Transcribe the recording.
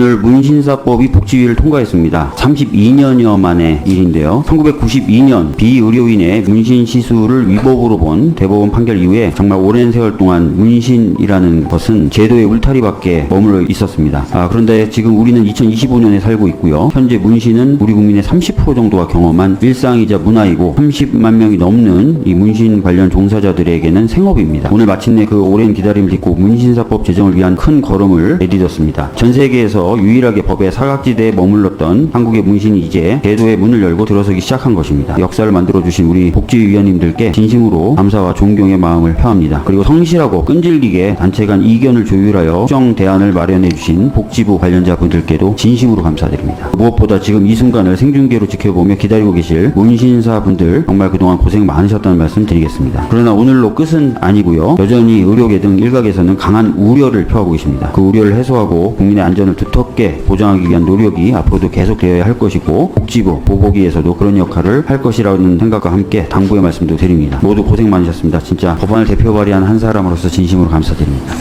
오늘 문신사법이 복지위를 통과했습니다. 32년여 만의 일인데요. 1992년 비의료인의 문신 시술을 위법으로 본 대법원 판결 이후에 정말 오랜 세월 동안 문신이라는 것은 제도의 울타리밖에 머물러 있었습니다. 아, 그런데 지금 우리는 2025년에 살고 있고요. 현재 문신은 우리 국민의 30% 정도가 경험한 일상이자 문화이고 30만 명이 넘는 이 문신 관련 종사자들에게는 생업입니다. 오늘 마침내 그 오랜 기다림을 딛고 문신사법 제정을 위한 큰 걸음을 내딛었습니다. 전 세계에서 유일하게 법의 사각지대에 머물렀던 한국의 문신이 이제 제도의 문을 열고 들어서기 시작한 것입니다. 역사를 만들어주신 우리 복지위원님들께 진심으로 감사와 존경의 마음을 표합니다. 그리고 성실하고 끈질기게 단체 간 이견을 조율하여 수정 대안을 마련해 주신 복지부 관련자 분들께도 진심으로 감사드립니다. 무엇보다 지금 이 순간을 생중계로 지켜보며 기다리고 계실 문신사 분들 정말 그동안 고생 많으셨다는 말씀 드리겠습니다. 그러나 오늘로 끝은 아니고요. 여전히 의료계 등 일각에서는 강한 우려를 표하고 계십니다. 그 우려를 해소하고 국민의 안전을 두텁 게 보장하기 위한 노력이 앞으로도 계속되어야 할 것이고 복지부, 보보기에서도 그런 역할을 할 것이라는 생각과 함께 당부의 말씀도 드립니다. 모두 고생 많으셨습니다. 진짜 법안을 대표 발의한 한 사람으로서 진심으로 감사드립니다.